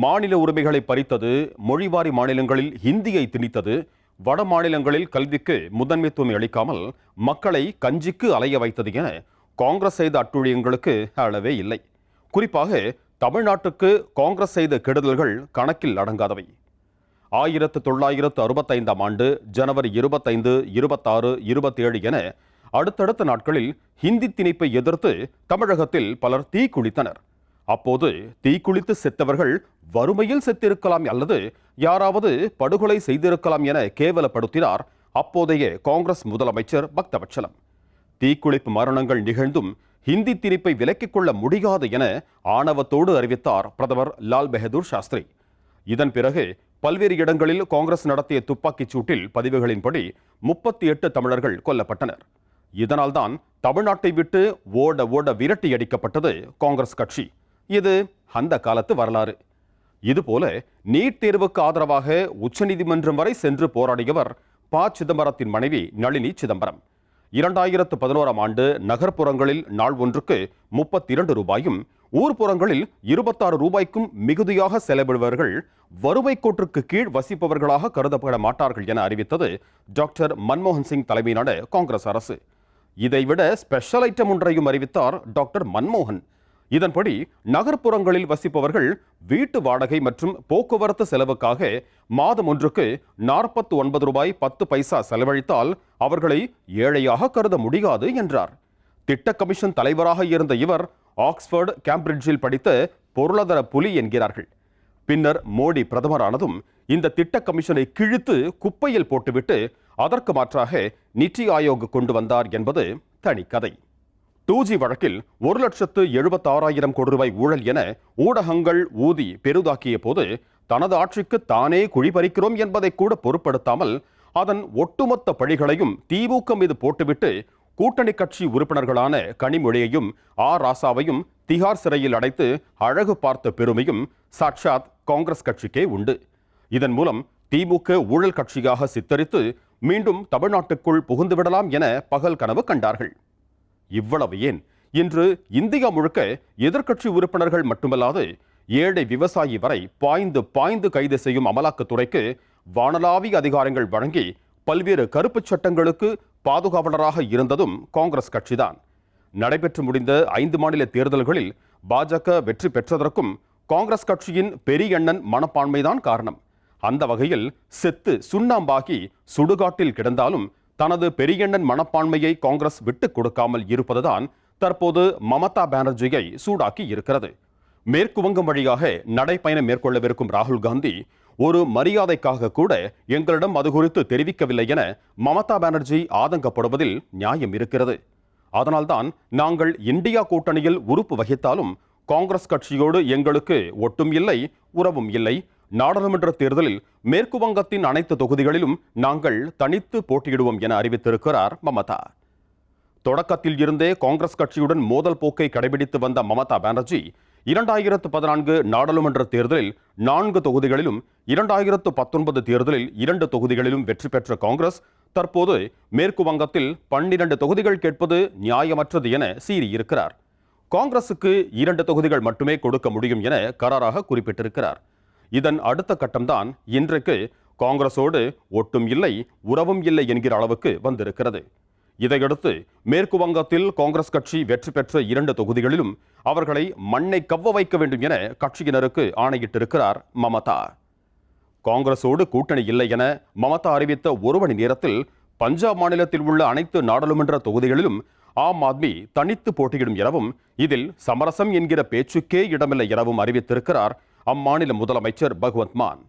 மாநில உரிமைகளை பறித்தது மொழிவாரி மாநிலங்களில் ஹிந்தியை திணித்தது. வட மாநிலங்களில் கல்விக்கு முதன்மைத்துவம் அளிக்காமல் மக்களை கஞ்சிக்கு அலைய வைத்தது என காங்கிரஸ் செய்த அட்டுழியங்களுக்கு அளவே இல்லை. குறிப்பாக தமிழ்நாட்டுக்கு காங்கிரஸ் செய்த கெடுதல்கள் கணக்கில் அடங்காதவை. ஆயிரத்து தொள்ளாயிரத்து அறுபத்தைந்தாம் ஆண்டு ஜனவரி இருபத்தைந்து இருபத்தாறு இருபத்தேழு என அடுத்தடுத்த நாட்களில் ஹிந்தி திணிப்பை எதிர்த்து தமிழகத்தில் பலர் தீக்குளித்தனர். அப்போது தீக்குளித்து செத்தவர்கள் வறுமையில் செத்திருக்கலாம் அல்லது யாராவது படுகொலை செய்திருக்கலாம் என கேவலப்படுத்தினார். அப்போதைய காங்கிரஸ் முதலமைச்சர் பக்தவச்சலம் தீக்குளிப்பு மரணங்கள் நிகழ்ந்தும் ஹிந்தி திணிப்பை விலக்கிக் கொள்ள முடியாது என ஆணவத்தோடு அறிவித்தார் பிரதமர் லால் பகதூர் சாஸ்திரி. இதன் பிறகு பல்வேறு இடங்களில் காங்கிரஸ் நடத்திய துப்பாக்கிச் சூட்டில் பதிவுகளின்படி முப்பத்தி எட்டு தமிழர்கள் கொல்லப்பட்டனர். இதனால்தான் தமிழ்நாட்டை விட்டு ஓட ஓட விரட்டி அடிக்கப்பட்டது காங்கிரஸ் கட்சி. இது அந்த காலத்து வரலாறு. இதுபோல நீட் தேர்வுக்கு ஆதரவாக உச்சநீதிமன்றம் வரை சென்று போராடியவர் ப. சிதம்பரத்தின் மனைவி நளினி சிதம்பரம். இரண்டாயிரத்து பதினோராம் ஆண்டு நகர்ப்புறங்களில் நாள் ஒன்றுக்கு முப்பத்தி இரண்டு ரூபாயும் ஊர்ப்புறங்களில் இருபத்தாறு ரூபாய்க்கும் மிகுதியாக செலவிடுபவர்கள் வறுமை கோட்டிற்கு கீழ் வசிப்பவர்களாக கருதப்பட மாட்டார்கள் என அறிவித்தது டாக்டர் மன்மோகன் சிங் தலைமையிலான காங்கிரஸ் அரசு. இதைவிட ஸ்பெஷல் ஐட்டம் ஒன்றையும் அறிவித்தார் டாக்டர் மன்மோகன். இதன்படி நகர்ப்புறங்களில் வசிப்பவர்கள் வீட்டு வாடகை மற்றும் போக்குவரத்து செலவுக்காக மாதம் ஒன்றுக்கு நாற்பத்து ஒன்பது ரூபாய் பத்து பைசா செலவழித்தால் அவர்களை ஏழையாக கருத முடியாது என்றார். திட்ட கமிஷன் தலைவராக இருந்த இவர் ஆக்ஸ்போர்டு கேம்பிரிட்ஜில் படித்த பொருளாதார புலி என்கிறார்கள். பின்னர் மோடி பிரதமரானதும் இந்த திட்ட கமிஷனை கிழித்து குப்பையில் போட்டுவிட்டு அதற்கு மாற்றாக நித்தி ஆயோக் கொண்டு வந்தார் என்பது தனிக்கதை டூ ஜி வழக்கில் ஒரு லட்சத்து எழுபத்தாறாயிரம் கோடி ரூபாய் ஊழல் என ஊடகங்கள் ஊதி பெரிதாக்கிய போது தனது ஆட்சிக்கு தானே குழிபறிக்கிறோம் என்பதை கூட பொருட்படுத்தாமல் அதன் ஒட்டுமொத்த பழிகளையும் திமுக மீது போட்டுவிட்டு கூட்டணி கட்சி உறுப்பினர்களான கனிமொழியையும் ஆ. ராசாவையும் திகார் சிறையில் அடைத்து அழகு பார்த்த பெருமையும் சாட்சாத் காங்கிரஸ் கட்சிக்கே உண்டு. இதன் மூலம் திமுக ஊழல் கட்சியாக சித்தரித்து மீண்டும் தமிழ்நாட்டுக்குள் புகுந்துவிடலாம் என பகல் கனவு கண்டார்கள். இவ்வளவு ஏன்? இன்று இந்தியா முழுக்க எதிர்க்கட்சி உறுப்பினர்கள் மட்டுமல்லாது ஏழை விவசாயி வரை பாய்ந்து பாய்ந்து கைது செய்யும் அமலாக்கத்துறைக்கு வானலாவிய அதிகாரங்கள் வழங்கி பல்வேறு கருப்புச் சட்டங்களுக்கு பாதுகாவலராக இருந்ததும் காங்கிரஸ் கட்சிதான். நடைபெற்று முடிந்த ஐந்து மாநில தேர்தல்களில் பாஜக வெற்றி பெற்றதற்கும் காங்கிரஸ் கட்சியின் பெரியண்ணன் மனப்பான்மைதான் காரணம். அந்த வகையில் செத்து சுண்ணாம்பாகி சுடுகாட்டில் கிடந்தாலும் தனது பெரியண்ணன் மனப்பான்மையை காங்கிரஸ் விட்டுக் கொடுக்காமல் இருப்பதுதான் தற்போது மமதா பானர்ஜியை சூடாக்கி இருக்கிறது. மேற்கு வங்கம் வழியாக நடைப்பயணம் மேற்கொள்ளவிருக்கும் ராகுல் காந்தி ஒரு மரியாதைக்காக கூட எங்களிடம் அது குறித்து தெரிவிக்கவில்லை என மமதா பானர்ஜி ஆதங்கப்படுவதில் நியாயம் இருக்கிறது. அதனால்தான் நாங்கள் இந்தியா கூட்டணியில் உறுப்பு வகித்தாலும் காங்கிரஸ் கட்சியோடு எங்களுக்கு ஒட்டும் இல்லை உறவும் இல்லை நாடாளுமன்ற தேர்தலில் மேற்கு வங்கத்தின் அனைத்து தொகுதிகளிலும் நாங்கள் தனித்து போட்டியிடுவோம் என அறிவித்திருக்கிறார் மமதா. தொடக்கத்தில் இருந்தே காங்கிரஸ் கட்சியுடன் மோதல் போக்கை கடைபிடித்து வந்த மமதா பானர்ஜி இரண்டாயிரத்து பதினான்கு நாடாளுமன்ற தேர்தலில் நான்கு தொகுதிகளிலும் இரண்டாயிரத்து பத்தொன்பது தேர்தலில் இரண்டு தொகுதிகளிலும் வெற்றி பெற்ற காங்கிரஸ் தற்போது மேற்கு வங்கத்தில் பன்னிரண்டு தொகுதிகள் கேட்பது நியாயமற்றது என சீறியிருக்கிறார். காங்கிரசுக்கு இரண்டு தொகுதிகள் மட்டுமே கொடுக்க முடியும் என கராராக குறிப்பிட்டிருக்கிறார். இதன் அடுத்த கட்டம்தான் இன்றைக்கு காங்கிரஸோடு ஒட்டும் இல்லை உறவும் இல்லை என்கிற அளவுக்கு வந்திருக்கிறது. இதையடுத்து மேற்கு வங்கத்தில் காங்கிரஸ் கட்சி வெற்றி பெற்ற இரண்டு தொகுதிகளிலும் அவர்களை மண்ணை கவ்வ வைக்க வேண்டும் என கட்சியினருக்கு ஆணையிட்டிருக்கிறார் மமதா. காங்கிரஸோடு கூட்டணி இல்லை என மமதா அறிவித்த ஒரு மணி நேரத்தில் பஞ்சாப் மாநிலத்தில் உள்ள அனைத்து நாடாளுமன்ற தொகுதிகளிலும் ஆம் ஆத்மி தனித்து போட்டியிடும் எனவும் இதில் சமரசம் என்கிற பேச்சுக்கே இடமில்லை எனவும் அறிவித்திருக்கிறார் அம்மாநில முதலமைச்சர் பகவந்த் மான்.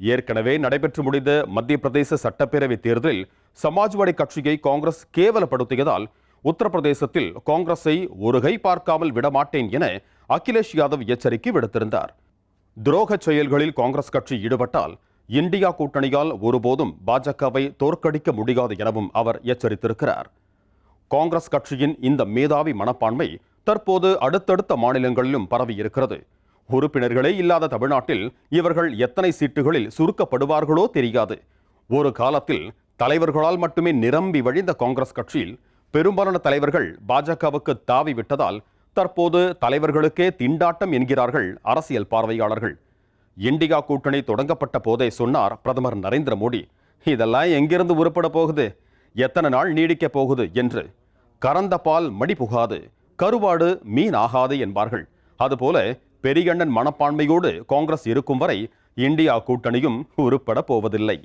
ஏற்கனவே நடைபெற்று முடிந்த மத்திய பிரதேச சட்டப்பேரவை தேர்தலில் சமாஜ்வாடி கட்சியை காங்கிரஸ் கேவலப்படுத்தியதால் உத்தரப்பிரதேசத்தில் காங்கிரஸை ஒரு கை பார்க்காமல் விடமாட்டேன் என அகிலேஷ் யாதவ் எச்சரிக்கை விடுத்திருந்தார். துரோக செயல்களில் காங்கிரஸ் கட்சி ஈடுபட்டால் இந்தியா கூட்டணியால் ஒருபோதும் பாஜகவை தோற்கடிக்க முடியாது எனவும் அவர் எச்சரித்திருக்கிறார். காங்கிரஸ் கட்சியின் இந்த மேதாவி மனப்பான்மை தற்போது அடுத்தடுத்த மாநிலங்களிலும் பரவியிருக்கிறது. உறுப்பினர்களே இல்லாத தமிழ்நாட்டில் இவர்கள் எத்தனை சீட்டுகளில் சுருக்கப்படுவார்களோ தெரியாது. ஒரு காலத்தில் தலைவர்களால் மட்டுமே நிரம்பி வழிந்த காங்கிரஸ் கட்சியில் பெரும்பாலான தலைவர்கள் பாஜகவுக்கு தாவி விட்டதால் தற்போது தலைவர்களுக்கே திண்டாட்டம் என்கிறார்கள் அரசியல் பார்வையாளர்கள். இண்டிகா கூட்டணி தொடங்கப்பட்ட போதே சொன்னார் பிரதமர் நரேந்திர மோடி இதெல்லாம் எங்கிருந்து உருப்பட போகுது? எத்தனை நாள் நீடிக்கப் போகுது? என்று. கறந்த பால் மடி புகாது கருவாடு மீன் ஆகாது என்பார்கள். அதுபோல பெரியண்ணன் மனப்பான்மையோடு காங்கிரஸ் இருக்கும் வரை இந்தியா கூட்டணியும் உருப்பட போவதில்லை.